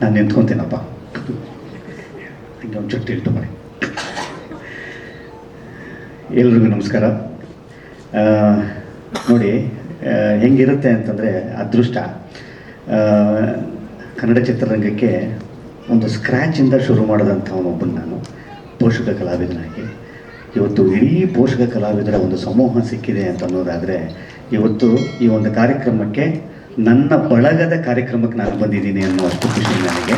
ನಾನು ನಿಂತ್ಕೊತೀನಪ್ಪ. ಹಿಂಗೆ ಒಂದು ಚುಟ್ಟಿ ಇಟ್ಟು ಮಾಡಿ ಎಲ್ರಿಗೂ ನಮಸ್ಕಾರ. ನೋಡಿ ಹೆಂಗಿರುತ್ತೆ ಅಂತಂದರೆ ಅದೃಷ್ಟ. ಕನ್ನಡ ಚಿತ್ರರಂಗಕ್ಕೆ ಒಂದು ಸ್ಕ್ರ್ಯಾಚಿಂದ ಶುರು ಮಾಡಿದಂಥವನೊಬ್ಬನು ನಾನು, ಪೋಷಕ ಕಲಾವಿದನಾಗಿ. ಇವತ್ತು ಇಡೀ ಪೋಷಕ ಕಲಾವಿದರ ಒಂದು ಸಮೂಹ ಸಿಕ್ಕಿದೆ ಅಂತ ಅನ್ನೋದಾದರೆ, ಇವತ್ತು ಈ ಒಂದು ಕಾರ್ಯಕ್ರಮಕ್ಕೆ ನನ್ನ ಬಳಗದ ಕಾರ್ಯಕ್ರಮಕ್ಕೆ ನಾನು ಬಂದಿದ್ದೀನಿ ಅನ್ನುವಷ್ಟು ಖುಷಿ ನನಗೆ.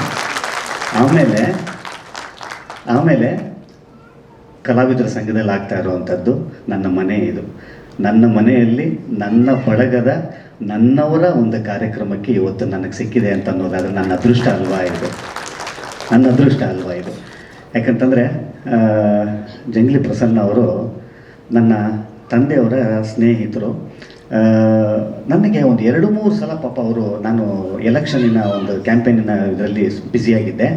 ಆಮೇಲೆ ಆಮೇಲೆ ಕಲಾವಿದರ ಸಂಘದಲ್ಲಿ ಆಗ್ತಾ ಇರುವಂಥದ್ದು ನನ್ನ ಮನೆ ಇದು. ನನ್ನ ಮನೆಯಲ್ಲಿ ನನ್ನ ಬಳಗದ ನನ್ನವರ ಒಂದು ಕಾರ್ಯಕ್ರಮಕ್ಕೆ ಇವತ್ತು ನನಗೆ ಸಿಕ್ಕಿದೆ ಅಂತ ಅನ್ನೋದಾದ್ರೆ ನನ್ನ ಅದೃಷ್ಟ ಅಲ್ವಾ ಇದು? ನನ್ನ ಅದೃಷ್ಟ ಅಲ್ವಾ ಇದು? ಯಾಕಂತಂದರೆ ಜಂಗ್ಲಿ ಪ್ರಸನ್ನ ಅವರು ನನ್ನ ತಂದೆಯವರ ಸ್ನೇಹಿತರು ನನಗೆ ಒಂದು ಎರಡು ಮೂರು ಸಲ ಪಾಪ ಅವರು ನಾನು ಎಲೆಕ್ಷನಿನ ಒಂದು ಕ್ಯಾಂಪೇನಿನ ಇದರಲ್ಲಿ ಬ್ಯುಸಿಯಾಗಿದ್ದೆ.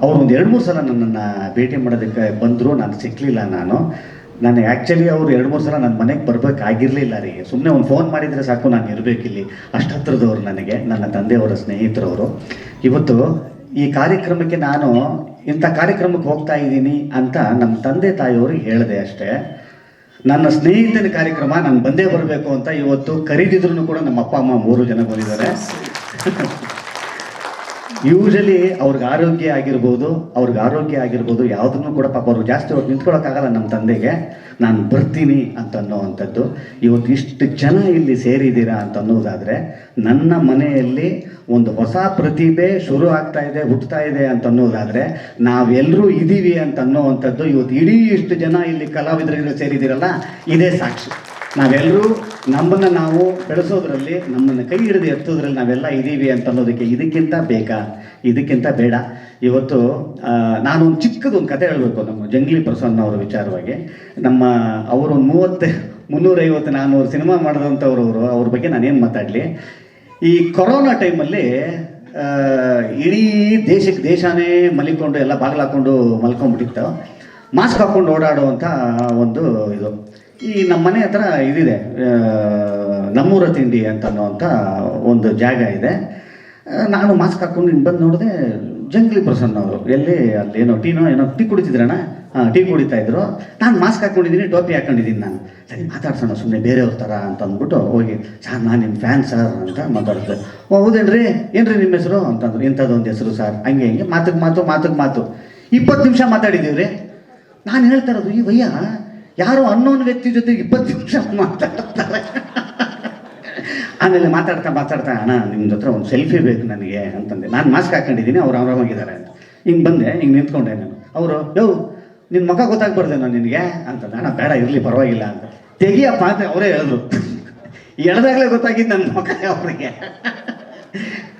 ಅವರು ಒಂದು ಎರಡು ಮೂರು ಸಲ ನನ್ನನ್ನು ಭೇಟಿ ಮಾಡೋದಕ್ಕೆ ಬಂದರು, ನಾನು ಸಿಕ್ಕಲಿಲ್ಲ ನಾನು. ನಾನು ಆ್ಯಕ್ಚುಲಿ ಅವರು ಎರಡು ಮೂರು ಸಲ ನನ್ನ ಮನೆಗೆ ಬರಬೇಕಾಗಿರಲಿಲ್ಲ ರೀ. ಸುಮ್ಮನೆ ಒಂದು ಫೋನ್ ಮಾಡಿದರೆ ಸಾಕು, ನಾನು ಇರಬೇಕಿಲ್ಲಿ. ಅಷ್ಟು ಹತ್ರದವ್ರು ನನಗೆ, ನನ್ನ ತಂದೆಯವರ ಸ್ನೇಹಿತರವರು. ಇವತ್ತು ಈ ಕಾರ್ಯಕ್ರಮಕ್ಕೆ ನಾನು ಇಂಥ ಕಾರ್ಯಕ್ರಮಕ್ಕೆ ಹೋಗ್ತಾ ಇದ್ದೀನಿ ಅಂತ ನಮ್ಮ ತಂದೆ ತಾಯಿಯವ್ರಿಗೆ ಹೇಳಿದೆ ಅಷ್ಟೇ. ನನ್ನ ಸ್ನೇಹಿತನ ಕಾರ್ಯಕ್ರಮ ನಾನು ಬಂದೇ ಬರಬೇಕು ಅಂತ ಇವತ್ತು ಕರೀದಿದ್ರು ಕೂಡ ನಮ್ಮ ಅಪ್ಪ ಅಮ್ಮ ಮೂರು ಜನ ಬಂದಿದ್ದಾರೆ. ಯೂಶಲಿ ಅವ್ರಿಗೆ ಆರೋಗ್ಯ ಆಗಿರ್ಬೋದು, ಅವ್ರಿಗೆ ಆರೋಗ್ಯ ಆಗಿರ್ಬೋದು ಯಾವುದನ್ನು ಕೂಡ ಪಾಪ ಅವ್ರಿಗೆ ಜಾಸ್ತಿ ಅವ್ರು ನಿಂತ್ಕೊಳಕ್ಕಾಗಲ್ಲ ನಮ್ಮ ತಂದೆಗೆ. ನಾನು ಬರ್ತೀನಿ ಅಂತ ಅನ್ನೋವಂಥದ್ದು ಇವತ್ತು ಇಷ್ಟು ಜನ ಇಲ್ಲಿ ಸೇರಿದ್ದೀರಾ ಅಂತ ಅನ್ನೋದಾದರೆ ನನ್ನ ಮನೆಯಲ್ಲಿ ಒಂದು ಹೊಸ ಪ್ರತಿಭೆ ಶುರು ಆಗ್ತಾ ಇದೆ ಹುಟ್ಟುತ್ತಾ ಇದೆ ಅಂತ ಅನ್ನೋದಾದರೆ ನಾವೆಲ್ಲರೂ ಇದ್ದೀವಿ ಅಂತ ಅನ್ನೋವಂಥದ್ದು ಇವತ್ತು ಇಡೀ ಇಷ್ಟು ಜನ ಇಲ್ಲಿ ಕಲಾವಿದರಿಗೆ ಸೇರಿದ್ದೀರಲ್ಲ, ಇದೇ ಸಾಕ್ಷಿ. ನಾವೆಲ್ಲರೂ ನಮ್ಮನ್ನು ನಾವು ಬೆಳೆಸೋದ್ರಲ್ಲಿ, ನಮ್ಮನ್ನು ಕೈ ಹಿಡಿದು ಎತ್ತೋದ್ರಲ್ಲಿ ನಾವೆಲ್ಲ ಇದ್ದೀವಿ ಅಂತ ಅನ್ನೋದಕ್ಕೆ ಇದಕ್ಕಿಂತ ಬೇಕಾ? ಇದಕ್ಕಿಂತ ಬೇಡ. ಇವತ್ತು ನಾನು ಒಂದು ಚಿಕ್ಕದೊಂದು ಕತೆ ಹೇಳಬೇಕು ನಮ್ಮ ಜಂಗ್ಲಿ ಪ್ರಸನ್ನ ಅವರ ವಿಚಾರವಾಗಿ. ನಮ್ಮ ಅವರು ಒಂದು ಮೂವತ್ತು, ಮುನ್ನೂರೈವತ್ತು ನಾನ್ನೂರು ಸಿನಿಮಾ ಮಾಡಿದಂಥವ್ರು ಅವರು ಅವ್ರ ಬಗ್ಗೆ ನಾನೇನು ಮಾತಾಡಲಿ? ಈ ಕೊರೋನಾ ಟೈಮಲ್ಲಿ ಇಡೀ ದೇಶಕ್ಕೆ ದೇಶನೇ ಮಲಿಕೊಂಡು, ಎಲ್ಲ ಬಾಗಿಲು ಹಾಕ್ಕೊಂಡು ಮಲ್ಕೊಂಡ್ಬಿಟ್ಟಿತ್ತು. ಮಾಸ್ಕ್ ಹಾಕ್ಕೊಂಡು ಓಡಾಡುವಂಥ ಒಂದು ಇದು. ಈ ನಮ್ಮ ಮನೆ ಹತ್ರ ಇದಿದೆ ನಮ್ಮೂರ ತಿಂಡಿ ಅಂತ ಅನ್ನೋವಂಥ ಒಂದು ಜಾಗ ಇದೆ. ನಾನು ಮಾಸ್ಕ್ ಹಾಕ್ಕೊಂಡು ಹಿಂಗೆ ಬಂದು ನೋಡಿದೆ ಜಂಗ್ಲಿ ಪ್ರಸನ್ನ ಅವರು. ಎಲ್ಲಿ ಅಲ್ಲಿ ಏನೋ ಟೀನೋ ಏನೋ ಟೀ ಕುಡಿತಿದ್ರಣ್ಣ? ಹಾಂ, ಟೀ ಕುಡಿತಾ ಇದ್ರು. ನಾನು ಮಾಸ್ಕ್ ಹಾಕ್ಕೊಂಡಿದ್ದೀನಿ ಟೋಪಿ ಹಾಕ್ಕೊಂಡಿದ್ದೀನಿ ನಾನು. ಸರಿ, ಮಾತಾಡ್ಸೋಣ ಸುಮ್ಮನೆ ಬೇರೆಯವ್ರ ಥರ ಅಂತ ಅಂದ್ಬಿಟ್ಟು ಹೋಗಿ, ಸರ್, ನಾನು ನಿಮ್ಮ ಫ್ಯಾನ್, ಸರ್, ಅಂತ ಮಾತಾಡಿದೆ. ಓ, ಹೌದೇನ್ರಿ? ಏನ್ರಿ ನಿಮ್ಮ ಹೆಸರು? ಅಂತಂದ್ರು. ಇಂಥದ್ದು ಒಂದು ಹೆಸರು, ಸರ್. ಹಂಗೆ, ಹಿಂಗೆ, ಮಾತಿಗೆ ಮಾತು ಮಾತಿಗೆ ಮಾತು. ಇಪ್ಪತ್ತು ನಿಮಿಷ ಮಾತಾಡಿದ್ದೀವಿ ರೀ ನಾನು ಹೇಳ್ತಾ ಇರೋದು, ಈ ವಯ್ಯ ಯಾರೋ ಅನ್ನೋನ್ ವ್ಯಕ್ತಿ ಜೊತೆ ಇಪ್ಪತ್ತು ನಿಮಿಷ ಮಾತಾಡ್ತಾರೆ. ಆಮೇಲೆ ಮಾತಾಡ್ತಾ ಮಾತಾಡ್ತಾ, ಅಣ್ಣ ನಿಮ್ಮ ಹತ್ರ ಒಂದು ಸೆಲ್ಫಿ ಬೇಕು ನನಗೆ, ಅಂತಂದೆ. ನಾನು ಮಾಸ್ಕ್ ಹಾಕೊಂಡಿದ್ದೀನಿ, ಅವ್ರು ಆರಾಮಾಗಿದ್ದಾರೆ ಅಂತ. ಹಿಂಗೆ ಬಂದೆ, ಹಿಂಗೆ ನಿಂತ್ಕೊಂಡೆ ನಾನು. ಅವರು, ಯೋ ನಿನ್ನ ಮಗ ನಾನು ನಿನಗೆ? ಅಂತಂದೆ. ಅಣ್ಣ, ಬೇಡ, ಇರಲಿ, ಪರವಾಗಿಲ್ಲ, ಅಂತ. ತೆಗಿಯಪ್ಪ ಅಂತ ಅವರೇ ಹೇಳಿದ್ರು. ಎಳ್ದಾಗಲೇ ಗೊತ್ತಾಗಿದ್ದು ನನ್ನ ಮಗ ಅವರಿಗೆ.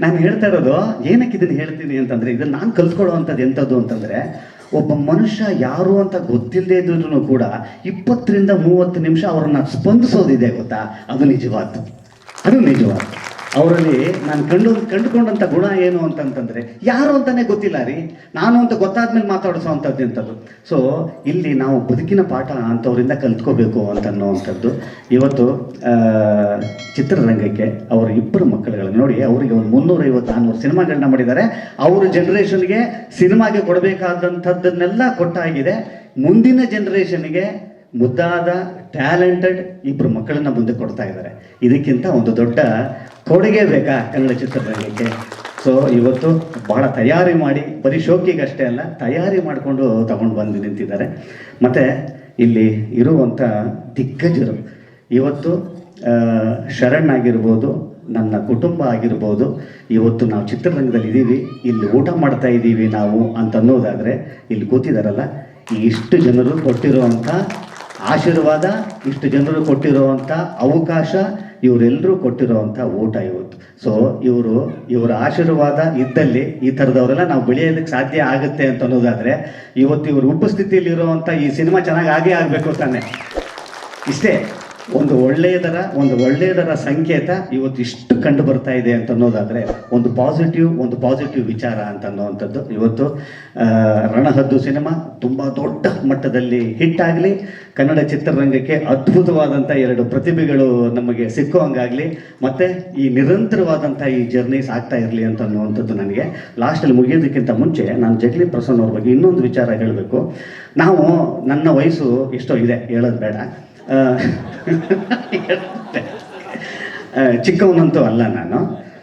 ನಾನು ಹೇಳ್ತಾ ಇರೋದು, ಏನಕ್ಕೆ ಇದನ್ನು ಹೇಳ್ತೀನಿ? ಅಂತಂದರೆ ಇದನ್ನು ನಾನು ಕಲ್ತ್ಕೊಳ್ಳುವಂಥದ್ದು ಎಂಥದ್ದು? ಅಂತಂದರೆ ಒಬ್ಬ ಮನುಷ್ಯ ಯಾರು ಅಂತ ಗೊತ್ತಿಲ್ಲದೆ ಇದ್ರೂ ಕೂಡ ಇಪ್ಪತ್ತರಿಂದ ಮೂವತ್ತು ನಿಮಿಷ ಅವ್ರನ್ನ ಸ್ಪಂದಿಸೋದಿದೆ ಗೊತ್ತಾ? ಅದು ನಿಜವಾದ್ದು. ಅದು ನಿಜವಾದ್ದು. ಅವರಲ್ಲಿ ನಾನು ಕಂಡು ಕಂಡುಕೊಂಡಂಥ ಗುಣ ಏನು ಅಂತಂತಂದರೆ, ಯಾರು ಅಂತಲೇ ಗೊತ್ತಿಲ್ಲ ರೀ. ನಾನು ಅಂತ ಗೊತ್ತಾದ್ಮೇಲೆ ಮಾತಾಡಿಸೋ ಅಂಥದ್ದು ಎಂಥದ್ದು. ಸೊ ಇಲ್ಲಿ ನಾವು ಬದುಕಿನ ಪಾಠ ಅಂಥವರಿಂದ ಕಲ್ತ್ಕೋಬೇಕು ಅಂತ ಅನ್ನೋವಂಥದ್ದು ಇವತ್ತು ಚಿತ್ರರಂಗಕ್ಕೆ ಅವರ ಇಬ್ಬರು ಮಕ್ಕಳುಗಳನ್ನು ನೋಡಿ, ಅವರಿಗೆ ಒಂದು ಮುನ್ನೂರೈವತ್ತು ನಾನ್ನೂರು ಸಿನಿಮಾಗಳನ್ನ ಮಾಡಿದ್ದಾರೆ. ಅವ್ರ ಜನ್ರೇಷನ್ಗೆ ಸಿನಿಮಾಗೆ ಕೊಡಬೇಕಾದಂಥದ್ದನ್ನೆಲ್ಲ ಕೊಟ್ಟಾಗಿದೆ. ಮುಂದಿನ ಜನ್ರೇಷನ್ಗೆ ಮುದ್ದಾದ ಟ್ಯಾಲೆಂಟೆಡ್ ಇಬ್ಬರು ಮಕ್ಕಳನ್ನ ಮುಂದೆ ಕೊಡ್ತಾ ಇದ್ದಾರೆ. ಇದಕ್ಕಿಂತ ಒಂದು ದೊಡ್ಡ ಕೊಡುಗೆ ಬೇಕಾ ಕನ್ನಡ ಚಿತ್ರರಂಗಕ್ಕೆ ಸೊ ಇವತ್ತು ಬಹಳ ತಯಾರಿ ಮಾಡಿ, ಬರೀ ಶೋಕಿಗಷ್ಟೇ ಅಲ್ಲ, ತಯಾರಿ ಮಾಡಿಕೊಂಡು ತಗೊಂಡು ಬಂದು ನಿಂತಿದ್ದಾರೆ. ಮತ್ತು ಇಲ್ಲಿ ಇರುವಂಥ ದಿಗ್ಗಜರು. ಇವತ್ತು ಶರಣ್ ಆಗಿರ್ಬೋದು, ನನ್ನ ಕುಟುಂಬ ಆಗಿರ್ಬೋದು, ಇವತ್ತು ನಾವು ಚಿತ್ರರಂಗದಲ್ಲಿ ಇದ್ದೀವಿ ಇಲ್ಲಿ ಊಟ ಮಾಡ್ತಾ ಇದ್ದೀವಿ ನಾವು ಅಂತ ಅನ್ನೋದಾದರೆ ಇಲ್ಲಿ ಕೂತಿದಾರಲ್ಲ, ಇಷ್ಟು ಜನರು ಕೊಟ್ಟಿರುವಂಥ ಆಶೀರ್ವಾದ ಇಷ್ಟು ಜನರು ಕೊಟ್ಟಿರುವಂಥ ಅವಕಾಶ ಇವರೆಲ್ಲರೂ ಕೊಟ್ಟಿರುವಂಥ ಊಟ ಇವತ್ತು. ಸೊ ಇವರು, ಇವರ ಆಶೀರ್ವಾದ ಇದ್ದಲ್ಲಿ ಈ ಥರದವರೆಲ್ಲ ನಾವು ಬೆಳೆಯೋದಕ್ಕೆ ಸಾಧ್ಯ ಆಗುತ್ತೆ ಅಂತ ಅನ್ನೋದಾದರೆ, ಇವತ್ತು ಇವರು ಉಪಸ್ಥಿತಿಯಲ್ಲಿ ಇರುವಂಥ ಈ ಸಿನಿಮಾ ಚೆನ್ನಾಗಿ ಆಗೇ ಆಗಬೇಕು ತಾನೆ. ಇಷ್ಟೇ. ಒಂದು ಒಳ್ಳೆಯದರ ಒಂದು ಒಳ್ಳೆಯದರ ಸಂಕೇತ ಇವತ್ತು ಇಷ್ಟು ಕಂಡು ಬರ್ತಾ ಇದೆ ಅಂತ ಅನ್ನೋದಾದರೆ ಒಂದು ಪಾಸಿಟಿವ್ ಒಂದು ಪಾಸಿಟಿವ್ ವಿಚಾರ ಅಂತ ಅನ್ನೋವಂಥದ್ದು. ಇವತ್ತು ರಣಹದ್ದು ಸಿನಿಮಾ ತುಂಬ ದೊಡ್ಡ ಮಟ್ಟದಲ್ಲಿ ಹಿಟ್ ಆಗಲಿ, ಕನ್ನಡ ಚಿತ್ರರಂಗಕ್ಕೆ ಅದ್ಭುತವಾದಂಥ ಎರಡು ಪ್ರತಿಭೆಗಳು ನಮಗೆ ಸಿಕ್ಕೋ ಹಂಗಾಗಲಿ ಮತ್ತು ಈ ನಿರಂತರವಾದಂಥ ಈ ಜರ್ನಿ ಆಗ್ತಾ ಇರಲಿ ಅಂತ ಅನ್ನುವಂಥದ್ದು ನನಗೆ. ಲಾಸ್ಟಲ್ಲಿ ಮುಗಿಯೋದಕ್ಕಿಂತ ಮುಂಚೆ ನಾನು ಜಗಲಿ ಪ್ರಸನ್ನ ಅವ್ರ ಬಗ್ಗೆ ಇನ್ನೊಂದು ವಿಚಾರ ಹೇಳಬೇಕು. ನಾವು ನನ್ನ ವಯಸ್ಸು ಎಷ್ಟೋ ಇದೆ, ಹೇಳೋದು ಬೇಡ. ಚಿಕ್ಕವನಂತೂ ಅಲ್ಲ ನಾನು.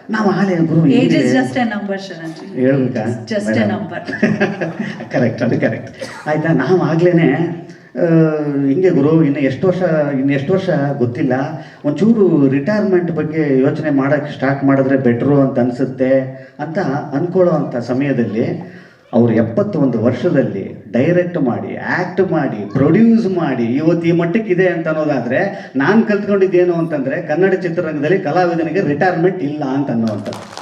ನಾವು ಆಲೆ ಗುರು ಏಜ್ ಹಿಂಗೆ- is just a number Sharanji. ಹೇಳ್ಬೇಕಾ? ಜಸ್ಟ್ ಎ ನಂಬರ್ ಕರೆಕ್ಟ್ ಅದು ಕರೆಕ್ಟ್ ಆಯ್ತಾ ನಾವು ಆಗ್ಲೇ ಹಿಂಗೆ ಗುರು ಇನ್ನು ಎಷ್ಟು ವರ್ಷ ಇನ್ನು ಎಷ್ಟು ವರ್ಷ ಗೊತ್ತಿಲ್ಲ. ಒಂಚೂರು ರಿಟೈರ್ಮೆಂಟ್ ಬಗ್ಗೆ ಯೋಚನೆ ಮಾಡೋಕ್ಕೆ ಸ್ಟಾರ್ಟ್ ಮಾಡಿದ್ರೆ ಬೆಟ್ರು ಅಂತ ಅನಿಸುತ್ತೆ ಅಂತ ಅಂದ್ಕೊಳ್ಳೋ ಅಂಥ ಸಮಯದಲ್ಲಿ ಅವರು ಎಪ್ಪತ್ತೊಂದು ವರ್ಷದಲ್ಲಿ ಡೈರೆಕ್ಟ್ ಮಾಡಿ ಆ್ಯಕ್ಟ್ ಮಾಡಿ ಪ್ರೊಡ್ಯೂಸ್ ಮಾಡಿ, ಇವತ್ತು ಈ ಮಟ್ಟಕ್ಕಿದೆ ಅಂತ ಅನ್ನೋದಾದರೆ ನಾನು ಕಲ್ತ್ಕೊಂಡಿದ್ದೇನು ಅಂತಂದರೆ ಕನ್ನಡ ಚಿತ್ರರಂಗದಲ್ಲಿ ಕಲಾವಿದನಿಗೆ ರಿಟೈರ್ಮೆಂಟ್ ಇಲ್ಲ ಅಂತ ಅನ್ನೋವಂಥದ್ದು.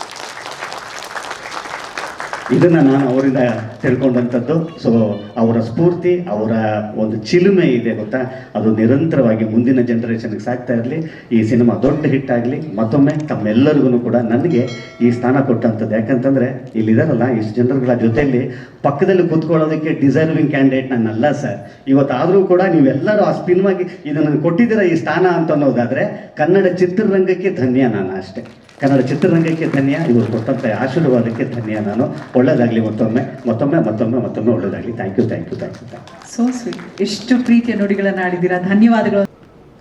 ಇದನ್ನ ನಾನು ಅವರಿಂದ ತಿಳ್ಕೊಂಡಂಥದ್ದು. ಸೊ ಅವರ ಸ್ಫೂರ್ತಿ, ಅವರ ಒಂದು ಚಿಲುಮೆ ಇದೆ ಗೊತ್ತಾ? ಅದು ನಿರಂತರವಾಗಿ ಮುಂದಿನ ಜನರೇಷನ್ಗೆ ಸಾಕ್ತಾ ಇರಲಿ. ಈ ಸಿನಿಮಾ ದೊಡ್ಡ ಹಿಟ್ ಆಗಲಿ. ಮತ್ತೊಮ್ಮೆ ತಮ್ಮೆಲ್ಲರಿಗೂ ಕೂಡ ನನಗೆ ಈ ಸ್ಥಾನ ಕೊಟ್ಟಂಥದ್ದು. ಯಾಕಂತಂದರೆ, ಇಲ್ಲಿದಾರಲ್ಲ, ಇಷ್ಟು ಜನರುಗಳ ಜೊತೆಯಲ್ಲಿ ಪಕ್ಕದಲ್ಲಿ ಕೂತ್ಕೊಳ್ಳೋದಕ್ಕೆ ಡಿಸರ್ವಿಂಗ್ ಕ್ಯಾಂಡಿಡೇಟ್ ನಾನಲ್ಲ ಸರ್. ಇವತ್ತಾದರೂ ಕೂಡ ನೀವೆಲ್ಲರೂ ಆ ಸ್ಪಿನ್ವಾಗಿ ಇದನ್ನು ಕೊಟ್ಟಿದ್ದೀರ ಈ ಸ್ಥಾನ ಅಂತ ಅನ್ನೋದಾದರೆ, ಕನ್ನಡ ಚಿತ್ರರಂಗಕ್ಕೆ ಧನ್ಯ ನಾನು ಅಷ್ಟೇ. ಕನ್ನಡ ಚಿತ್ರರಂಗಕ್ಕೆ ಧನ್ಯ ಇವರು ಕೊಟ್ಟಂಥ ಆಶೀರ್ವಾದಕ್ಕೆ ಧನ್ಯ ನಾನು. ಒಳ್ಳೇದಾಗಲಿ ಮತ್ತೊಮ್ಮೆ ಮತ್ತೊಮ್ಮೆ ಮತ್ತೊಮ್ಮೆ ಮತ್ತೊಮ್ಮೆ ಒಳ್ಳೇದಾಗಲಿ. Thank you thank you thank you so sweet ಎಷ್ಟು ಪ್ರೀತಿಯ ನುಡಿಗಳನ್ನು ಆಡಿದ್ದೀರಾ? ಧನ್ಯವಾದಗಳು.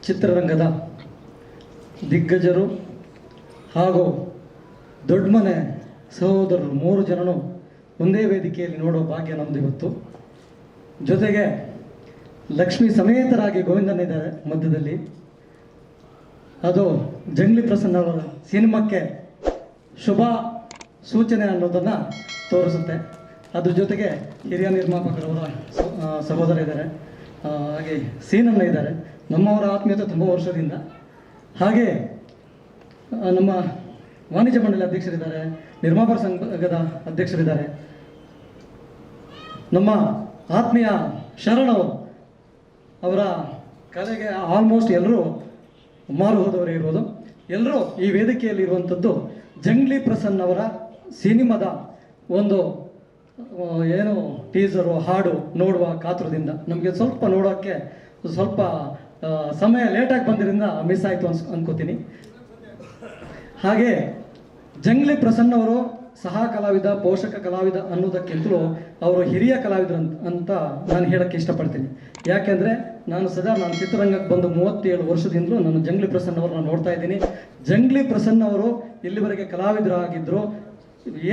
ಚಿತ್ರರಂಗದ ದಿಗ್ಗಜರು ಹಾಗೂ ದೊಡ್ಡಮನೆ ಸಹೋದರರು ಮೂರು ಜನನು ಒಂದೇ ವೇದಿಕೆಯಲ್ಲಿ ನೋಡೋ ಭಾಗ್ಯ ನಮ್ದು ಇವತ್ತು. ಜೊತೆಗೆ ಲಕ್ಷ್ಮಿ ಸಮೇತರಾಗಿ ಗೋವಿಂದನಿದ್ದಾರೆ ಮಧ್ಯದಲ್ಲಿ. ಅದು ಜಂಗ್ಲಿ ಪ್ರಸನ್ನ ಅವರ ಸಿನಿಮಾಕ್ಕೆ ಶುಭ ಸೂಚನೆ ಅನ್ನೋದನ್ನು ತೋರಿಸುತ್ತೆ. ಅದ್ರ ಜೊತೆಗೆ ಹಿರಿಯ ನಿರ್ಮಾಪಕರವರ ಸಹೋದರ ಇದ್ದಾರೆ. ಹಾಗೆ ಸೀನನ್ನ ಇದ್ದಾರೆ. ನಮ್ಮವರ ಆತ್ಮೀಯತೆ ತುಂಬ ವರ್ಷದಿಂದ. ಹಾಗೆ ನಮ್ಮ ವಾಣಿಜ್ಯ ಮಂಡಳಿ ಅಧ್ಯಕ್ಷರಿದ್ದಾರೆ. ನಿರ್ಮಾಪಕ ಸಂಘದ ಅಧ್ಯಕ್ಷರಿದ್ದಾರೆ. ನಮ್ಮ ಆತ್ಮೀಯ ಶರಣವರು ಅವರ ಕಲೆಗೆ ಆಲ್ಮೋಸ್ಟ್ ಎಲ್ಲರೂ ಮಾರು ಹೋದವರೇ ಇರ್ಬೋದು ಎಲ್ಲರೂ ಈ ವೇದಿಕೆಯಲ್ಲಿ ಇರುವಂಥದ್ದು ಜಂಗ್ಲಿ ಪ್ರಸನ್ನ ಅವರ ಸಿನಿಮಾದ ಒಂದು ಏನು ಟೀಸರು ಹಾಡು ನೋಡುವ ಕಾತುರದಿಂದ. ನಮಗೆ ಸ್ವಲ್ಪ ನೋಡೋಕ್ಕೆ ಸ್ವಲ್ಪ ಸಮಯ ಲೇಟಾಗಿ ಬಂದಿರಿಂದ ಮಿಸ್ ಆಯಿತು ಅನ್ಸ್, ಅನ್ಕೋತೀನಿ. ಹಾಗೆ ಜಂಗ್ಲಿ ಪ್ರಸನ್ನ ಅವರು ಸಹ ಕಲಾವಿದ ಪೋಷಕ ಕಲಾವಿದ ಅನ್ನೋದಕ್ಕಿಂತಲೂ ಅವರು ಹಿರಿಯ ಕಲಾವಿದರು ಅಂತ ಅಂತ ನಾನು ಹೇಳಕ್ಕೆ ಇಷ್ಟಪಡ್ತೀನಿ. ಯಾಕೆಂದರೆ ನಾನು ಸದಾ ನಾನು ಚಿತ್ರರಂಗಕ್ಕೆ ಬಂದು ಮೂವತ್ತೇಳು ವರ್ಷದಿಂದಲೂ ನಾನು ಜಂಗ್ಲಿ ಪ್ರಸನ್ನ ಅವರನ್ನ ನೋಡ್ತಾ ಇದ್ದೀನಿ. ಜಂಗ್ಲಿ ಪ್ರಸನ್ನ ಅವರು ಇಲ್ಲಿವರೆಗೆ ಕಲಾವಿದರಾಗಿದ್ದರು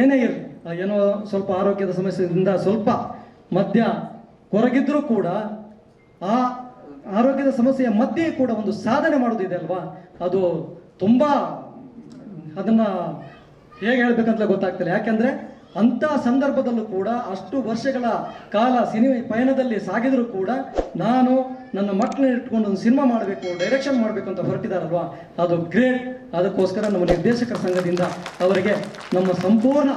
ಏನೇ ಇರಲಿ ಏನೋ ಸ್ವಲ್ಪ ಆರೋಗ್ಯದ ಸಮಸ್ಯೆಯಿಂದ ಸ್ವಲ್ಪ ಮಧ್ಯ ಕೊರಗಿದ್ರೂ ಕೂಡ ಆ ಆರೋಗ್ಯದ ಸಮಸ್ಯೆಯ ಮಧ್ಯೆ ಕೂಡ ಒಂದು ಸಾಧನೆ ಮಾಡೋದಿದೆ ಅಲ್ವಾ? ಅದು ತುಂಬ ಅದನ್ನ ಹೇಗೆ ಹೇಳಬೇಕಂತ ಗೊತ್ತಾಗ್ತಿಲ್ಲ. ಯಾಕೆಂದ್ರೆ ಅಂತ ಸಂದರ್ಭದಲ್ಲೂ ಕೂಡ ಅಷ್ಟು ವರ್ಷಗಳ ಕಾಲ ಸಿನಿಮಾ ಪಯಣದಲ್ಲಿ ಸಾಗಿದರೂ ಕೂಡ ನಾನು ನನ್ನ ಮಕ್ಕಳನ್ನ ಇಟ್ಕೊಂಡು ಒಂದು ಸಿನಿಮಾ ಮಾಡಬೇಕು ಡೈರೆಕ್ಷನ್ ಮಾಡಬೇಕು ಅಂತ ಹೊರಟಿದಾರಲ್ವಾ? ಅದು ಗ್ರೇಟ್ ಅದಕ್ಕೋಸ್ಕರ ನಮ್ಮ ನಿರ್ದೇಶಕರ ಸಂಘದಿಂದ ಅವರಿಗೆ ನಮ್ಮ ಸಂಪೂರ್ಣ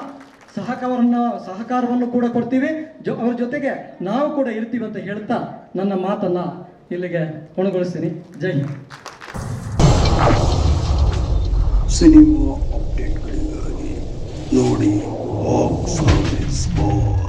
ಸಹಕಾರವನ್ನು ಸಹಕಾರವನ್ನು ಕೂಡ ಕೊಡ್ತೀವಿ. ಜೊ, ಅವ್ರ ಜೊತೆಗೆ ನಾವು ಕೂಡ ಇರ್ತೀವಿ ಅಂತ ಹೇಳ್ತಾ ನನ್ನ ಮಾತನ್ನು ಇಲ್ಲಿಗೆ ಕೊನೆಗೊಳಿಸ್ತೀನಿ. Jai Hind. Cinema glory walk from its board.